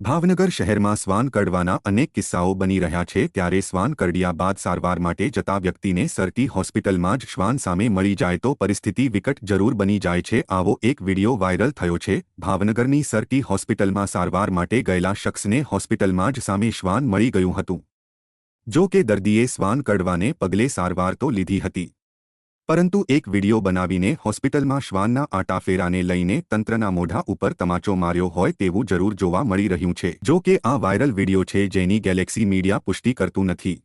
ભાવનગર શહેરમાં શ્વાન કરડવાના અનેક કિસ્સાઓ બની રહ્યા છે ત્યારે શ્વાન કરડ્યા બાદ સારવાર માટે જતા વ્યક્તિને સરટી હોસ્પિટલમાં જ શ્વાન સામે મળી જાય તો પરિસ્થિતિ વિકટ જરૂર બની જાય છે. આવો એક વિડિયો વાયરલ થયો છે. ભાવનગરની સરટી હોસ્પિટલમાં સારવાર માટે ગયેલા શખ્સને હોસ્પિટલમાં જ સામે શ્વાન મળી ગયું હતું. જો કે દર્દીએ શ્વાન કરડવાને પગલે સારવાર તો લીધી હતી. પરંતુ એક વીડિયો બનાવીને હોસ્પિટલમાં શ્વાનના આટાફેરાને લઈને તંત્રના મોઢા ઉપર તમાચો માર્યો હોય તેવું જરૂર જોવા મળી રહ્યું છે. જો કે આ વાયરલ વિડિયો છે જેની ગેલેક્સી મીડિયા પુષ્ટિ કરતું નથી.